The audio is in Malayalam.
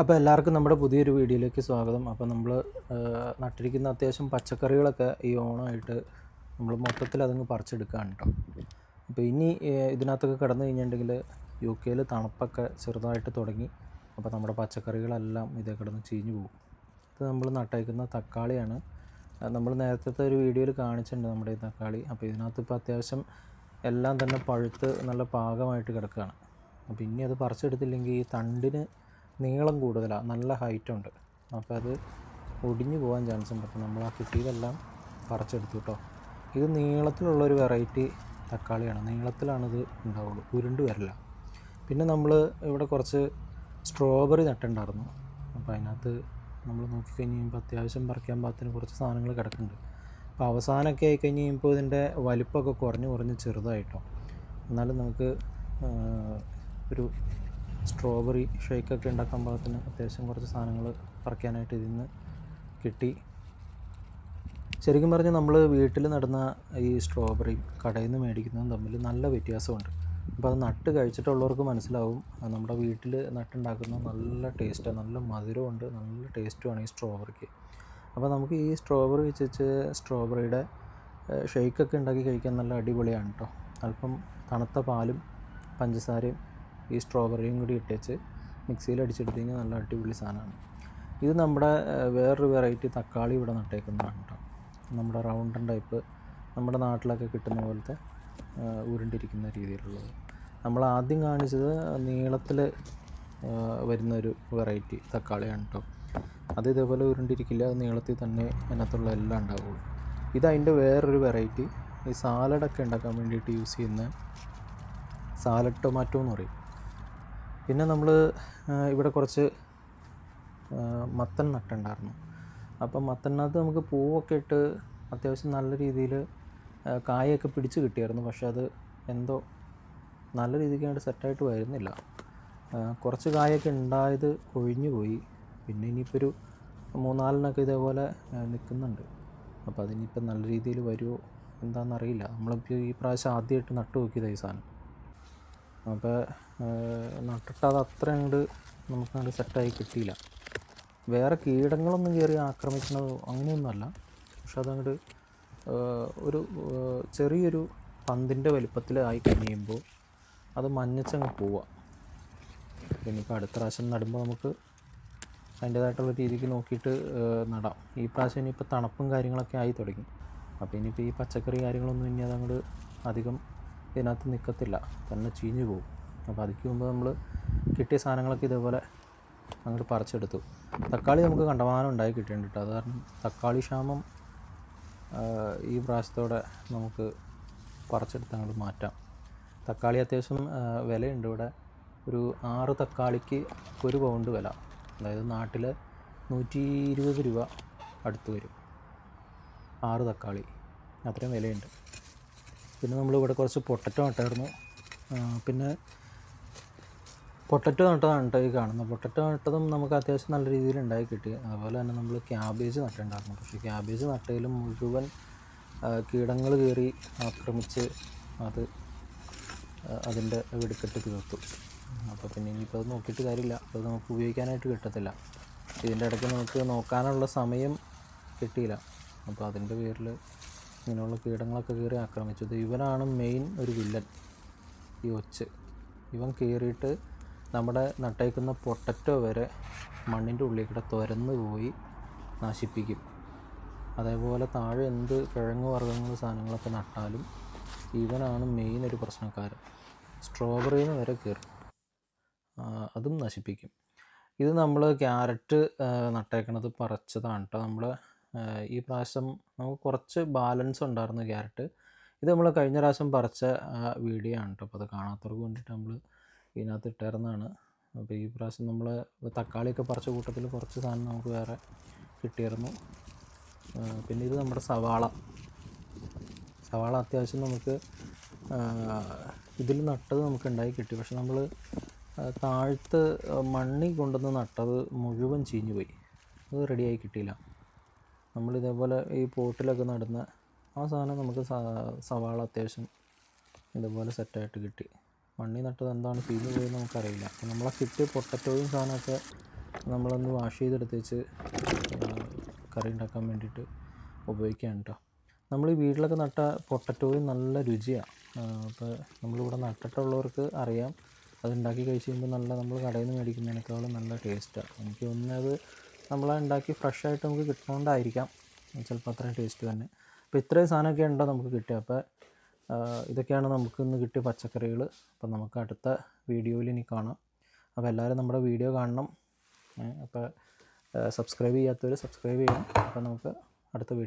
അപ്പോൾ എല്ലാവർക്കും നമ്മുടെ പുതിയൊരു വീഡിയോയിലേക്ക് സ്വാഗതം. അപ്പോൾ നമ്മൾ നട്ടിരിക്കുന്ന അത്യാവശ്യം പച്ചക്കറികളൊക്കെ ഈ ഓണമായിട്ട് നമ്മൾ മൊത്തത്തിൽ അതങ്ങ് പറിച്ചെടുക്കുകയാണ് കേട്ടോ അപ്പോൾ ഇനി ഇതിനകത്തൊക്കെ കടന്നു കഴിഞ്ഞിട്ടുണ്ടെങ്കിൽ യു കെയിൽ തണുപ്പൊക്കെ ചെറുതായിട്ട് തുടങ്ങി. അപ്പോൾ നമ്മുടെ പച്ചക്കറികളെല്ലാം ഇതേ കിടന്ന് ചീഞ്ഞു പോകും. ഇത് നമ്മൾ നട്ടയക്കുന്ന തക്കാളിയാണ്. നമ്മൾ നേരത്തെ ഒരു വീഡിയോയിൽ കാണിച്ചിട്ടുണ്ട് നമ്മുടെ ഈ തക്കാളി. അപ്പോൾ ഇതിനകത്ത് ഇപ്പോൾ അത്യാവശ്യം എല്ലാം തന്നെ പഴുത്ത് നല്ല പാകമായിട്ട് കിടക്കുകയാണ് അപ്പോൾ ഇനി അത് പറിച്ചെടുത്തില്ലെങ്കിൽ ഈ തണ്ടിന് നീളം കൂടുതലാണ് നല്ല ഹൈറ്റ് ഉണ്ട്. അപ്പോൾ അത് ഒടിഞ്ഞു പോകാൻ ചാൻസ് ഉണ്ട്. അപ്പോൾ നമ്മൾ ആ കിട്ടിയതെല്ലാം പറിച്ചെടുത്തു കേട്ടോ ഇത് നീളത്തിലുള്ളൊരു വെറൈറ്റി തക്കാളിയാണ്. നീളത്തിലാണിത് ഉണ്ടാവുള്ളൂ. ഉരുണ്ട് വരില്ല. പിന്നെ നമ്മൾ ഇവിടെ കുറച്ച് സ്ട്രോബെറി നട്ടുണ്ടായിരുന്നു. അപ്പോൾ അതിനകത്ത് നമ്മൾ നോക്കിക്കഴിഞ്ഞ് കഴിയുമ്പോൾ അത്യാവശ്യം പറിക്കാൻ പാകത്തിന് കുറച്ച് സാധനങ്ങൾ കിടക്കുന്നുണ്ട്. അപ്പോൾ അവസാനമൊക്കെ ആയി കഴിഞ്ഞ് കഴിയുമ്പോൾ ഇതിന്റെ വലിപ്പമൊക്കെ കുറഞ്ഞ് കുറഞ്ഞ് ചെറുതായിട്ടോ. എന്നാലും നമുക്ക് ഒരു സ്ട്രോബെറി ഷേക്കൊക്കെ ഉണ്ടാക്കാൻ പാകത്തിന് അത്യാവശ്യം കുറച്ച് സാധനങ്ങൾ പറിക്കാനായിട്ട് ഇതിൽ നിന്ന് കിട്ടി. ശരിക്കും പറഞ്ഞാൽ നമ്മൾ വീട്ടിൽ നടന്ന ഈ സ്ട്രോബെറി കടയിൽ നിന്ന് മേടിക്കുന്നതും തമ്മിൽ നല്ല വ്യത്യാസമുണ്ട്. അപ്പോൾ അത് നട്ട് കഴിച്ചിട്ടുള്ളവർക്ക് മനസ്സിലാവും. നമ്മുടെ വീട്ടിൽ നട്ടുണ്ടാക്കുന്ന നല്ല ടേസ്റ്റാണ്. നല്ല മധുരമുണ്ട്. നല്ല ടേസ്റ്റുമാണ് ഈ സ്ട്രോബെറിക്ക്. അപ്പോൾ നമുക്ക് ഈ സ്ട്രോബെറി വെച്ചിട്ട് സ്ട്രോബെറിയുടെ ഷെയ്ക്കൊക്കെ ഉണ്ടാക്കി കഴിക്കാൻ നല്ല അടിപൊളിയാണ് കേട്ടോ. അല്പം തണുത്ത പാലും പഞ്ചസാരയും ഈ സ്ട്രോബെറിയും കൂടി ഇട്ടേച്ച് മിക്സിയിൽ അടിച്ചെടുത്ത് കഴിഞ്ഞാൽ നല്ല അടിപൊളി സാധനമാണ് ഇത് നമ്മുടെ വേറൊരു വെറൈറ്റി തക്കാളി ഇവിടെ നട്ടേക്കുന്നതാണ് കേട്ടോ നമ്മുടെ റൗണ്ടൻ ടൈപ്പ് നമ്മുടെ നാട്ടിലൊക്കെ കിട്ടുന്ന പോലത്തെ ഉരുണ്ടിരിക്കുന്ന രീതിയിലുള്ളത്. നമ്മൾ ആദ്യം കാണിച്ചത് നീളത്തിൽ വരുന്നൊരു വെറൈറ്റി തക്കാളിയാണ് കേട്ടോ അത് ഇതേപോലെ ഉരുണ്ടിരിക്കില്ല അത് നീളത്തിൽ തന്നെ അതിനകത്തുള്ള എല്ലാം ഉണ്ടാവുള്ളൂ. ഇത് അതിന്റെ വേറൊരു വെറൈറ്റി ഈ സാലഡൊക്കെ ഉണ്ടാക്കാൻ വേണ്ടിയിട്ട് യൂസ് ചെയ്യുന്ന സാലഡ് ടൊമാറ്റോ എന്ന് പറയും. പിന്നെ നമ്മൾ ഇവിടെ കുറച്ച് മത്തൻ നട്ടുണ്ടായിരുന്നു. അപ്പം മത്തനകത്ത് നമുക്ക് പൂവൊക്കെ ഇട്ട് അത്യാവശ്യം നല്ല രീതിയിൽ കായൊക്കെ പിടിച്ച് കിട്ടിയായിരുന്നു. പക്ഷെ അത് എന്തോ നല്ല രീതിക്ക് അങ്ങോട്ട് സെറ്റായിട്ട് വരുന്നില്ല. കുറച്ച് കായൊക്കെ ഉണ്ടായത് കൊഴിഞ്ഞു പോയി. പിന്നെ ഇനിയിപ്പോൾ ഒരു മൂന്നാലിനൊക്കെ ഇതേപോലെ നിൽക്കുന്നുണ്ട് അപ്പോൾ അതിനിപ്പോൾ നല്ല രീതിയിൽ വരുമോ എന്താണെന്നറിയില്ല നമ്മളിപ്പോൾ ഈ പ്രാവശ്യം ആദ്യമായിട്ട് നട്ടു നോക്കിയതാണ് ഈ സാധനം. അപ്പോൾ നട്ടിട്ട് അത് അത്ര അങ്ങോട്ട് നമുക്ക് അങ്ങോട്ട് സെറ്റായി കിട്ടിയില്ല. വേറെ കീടങ്ങളൊന്നും കയറി ആക്രമിക്കണതോ അങ്ങനെയൊന്നുമല്ല. പക്ഷെ അതങ്ങോട്ട് ഒരു ചെറിയൊരു പന്തിന്റെ വലിപ്പത്തിലായി കഴിയുമ്പോൾ അത് മഞ്ഞച്ചങ്ങ് പോവുക. ഇനിയിപ്പോൾ അടുത്ത പ്രാവശ്യം നടുമ്പോൾ നമുക്ക് അതിന്റേതായിട്ടുള്ള രീതിക്ക് നോക്കിയിട്ട് നടാം. ഈ പ്രാവശ്യം ഇനിയിപ്പോൾ തണുപ്പും കാര്യങ്ങളൊക്കെ ആയി തുടങ്ങി. അപ്പോൾ ഇനിയിപ്പോൾ ഈ പച്ചക്കറി കാര്യങ്ങളൊന്നും ഇനി അതങ്ങോട്ട് അധികം ഇതിനകത്ത് നിൽക്കത്തില്ല തന്നെ ചീഞ്ഞു പോകും. അപ്പോൾ അതിക്ക് മുമ്പ് നമ്മൾ കിട്ടിയ സാധനങ്ങളൊക്കെ ഇതേപോലെ അങ്ങോട്ട് പറിച്ചെടുത്തു. തക്കാളി നമുക്ക് കണ്ടമാനം ഉണ്ടായി കിട്ടിയിട്ടുണ്ട് കേട്ടോ. അത് കാരണം തക്കാളി ക്ഷാമം ഈ പ്രാവശ്യത്തോടെ നമുക്ക് പറിച്ചെടുത്ത് അങ്ങോട്ട് മാറ്റാം. തക്കാളി അത്യാവശ്യം വിലയുണ്ട്. ഇവിടെ ഒരു ആറ് തക്കാളിക്ക് ഒരു പൗണ്ട് വില. അതായത് നാട്ടിൽ നൂറ്റി ഇരുപത് രൂപ അടുത്ത് വരും. ആറ് തക്കാളി. അത്രയും വിലയുണ്ട്. പിന്നെ നമ്മൾ ഇവിടെ കുറച്ച് പൊട്ടറ്റോ നട്ടായിരുന്നു പിന്നെ പൊട്ടറ്റോ നട്ടതാണ് കേട്ടോ ഈ കാണുന്നത്. പൊട്ടറ്റോ നട്ടതും നമുക്ക് അത്യാവശ്യം നല്ല രീതിയിൽ ഉണ്ടായി കിട്ടി. അതുപോലെ തന്നെ നമ്മൾ ക്യാബേജ് നട്ടിട്ടുണ്ടായിരുന്നു പക്ഷേ ക്യാബേജ് നട്ടതിലും മുഴുവൻ കീടങ്ങൾ കയറി ആക്രമിച്ച് അത് അതിന്റെ വെടിക്കെട്ട് തീർത്തു. അപ്പോൾ പിന്നെ ഇനിയിപ്പോൾ അത് നോക്കിയിട്ട് കാര്യമില്ല. അത് നമുക്ക് ഉപയോഗിക്കാനായിട്ട് കിട്ടത്തില്ല. ഇതിന്റെ ഇടയ്ക്ക് നമുക്ക് നോക്കാനുള്ള സമയം കിട്ടിയില്ല. അപ്പോൾ അതിന്റെ പേരിൽ ഇങ്ങനെയുള്ള കീടങ്ങളൊക്കെ കയറി ആക്രമിച്ചു ഇത് ഇവനാണ് മെയിൻ ഒരു വില്ലൻ ഈ ഒച്ച്. ഇവൻ കയറിയിട്ട് നമ്മുടെ നട്ടേക്കുന്ന പൊട്ടറ്റോ വരെ മണ്ണിന്റെ ഉള്ളിൽ കൂടെ തുരന്ന് പോയി നശിപ്പിക്കും. അതേപോലെ താഴെ എന്ത് കിഴങ്ങ് വർഗങ്ങൾ സാധനങ്ങളൊക്കെ നട്ടാലും ഇവനാണ് മെയിൻ ഒരു പ്രശ്നക്കാരൻ. സ്ട്രോബെറിന്ന് വരെ കയറും അതും നശിപ്പിക്കും. ഇത് നമ്മൾ ക്യാരറ്റ് നട്ടേക്കണത് പറിച്ചതാണ് കേട്ടോ നമ്മൾ ഈ പ്രാവശ്യം നമുക്ക് കുറച്ച് ബാലൻസ് ഉണ്ടായിരുന്നു ക്യാരറ്റ്. ഇത് നമ്മൾ കഴിഞ്ഞ പ്രാവശ്യം പറിച്ച വീഡിയോ ആണ് കേട്ടോ അപ്പോൾ അത് കാണാത്തവർക്ക് വേണ്ടിയിട്ട് നമ്മൾ ഇതിനകത്ത് ഇട്ടായിരുന്നതാണ് അപ്പോൾ ഈ പ്രാവശ്യം നമ്മൾ തക്കാളിയൊക്കെ പറിച്ച കൂട്ടത്തിൽ കുറച്ച് സാധനം നമുക്ക് വേറെ കിട്ടിയിരുന്നു. പിന്നെ ഇത് നമ്മുടെ സവാള. സവാള അത്യാവശ്യം നമുക്ക് ഇതിൽ നട്ടത് നമുക്ക് ഉണ്ടായി കിട്ടി. പക്ഷെ നമ്മൾ താഴ്ത്ത് മണ്ണി കൊണ്ടുവന്ന് നട്ടത് മുഴുവൻ ചീഞ്ഞു പോയി. അത് റെഡിയായി കിട്ടിയില്ല. നമ്മൾ ഇതേപോലെ ഈ പോട്ടിലൊക്കെ നടുന്ന ആ സാധനം നമുക്ക് സവാള അത്യാവശ്യം ഇതുപോലെ സെറ്റായിട്ട് കിട്ടി. മണ്ണി നട്ടത് എന്താണ് ഫീൽ പോയെന്ന് നമുക്കറിയില്ല. അപ്പോൾ നമ്മളെ കിട്ടിയ പൊട്ടറ്റോയും സാധനമൊക്കെ നമ്മളൊന്ന് വാഷ് ചെയ്തെടുത്ത് വെച്ച് കറി ഉണ്ടാക്കാൻ വേണ്ടിയിട്ട് ഉപയോഗിക്കുകയാണ് കേട്ടോ നമ്മൾ ഈ വീട്ടിലൊക്കെ നട്ട പൊട്ടറ്റോയും നല്ല രുചിയാണ് അപ്പോൾ നമ്മളിവിടെ നട്ടിട്ടുള്ളവർക്ക് അറിയാം. അത് ഉണ്ടാക്കി കഴിച്ച് കഴിയുമ്പോൾ നല്ല നമ്മൾ കടയിൽ നിന്ന് മേടിക്കുന്നതിനേക്കാളും നല്ല ടേസ്റ്റാണ് എനിക്ക് തോന്നുന്നത് നമ്മൾ ഉണ്ടാക്കി ഫ്രഷ് ആയിട്ട് നമുക്ക് കിട്ടുന്നതുകൊണ്ടായിരിക്കാം ചിലപ്പോൾ അത്രയും ടേസ്റ്റ് തന്നെ. അപ്പോൾ ഇത്രയും സാധനമൊക്കെ ഉണ്ടോ നമുക്ക് കിട്ടുക. അപ്പോൾ ഇതൊക്കെയാണ് നമുക്ക് ഇന്ന് കിട്ടിയ പച്ചക്കറികൾ അപ്പോൾ നമുക്ക് അടുത്ത വീഡിയോയിൽ ഇനി കാണാം. അപ്പോൾ എല്ലാവരും നമ്മുടെ വീഡിയോ കാണണം. അപ്പോൾ സബ്സ്ക്രൈബ് ചെയ്യാത്തവർ സബ്സ്ക്രൈബ് ചെയ്യണം. അപ്പോൾ നമുക്ക് അടുത്ത വീഡിയോ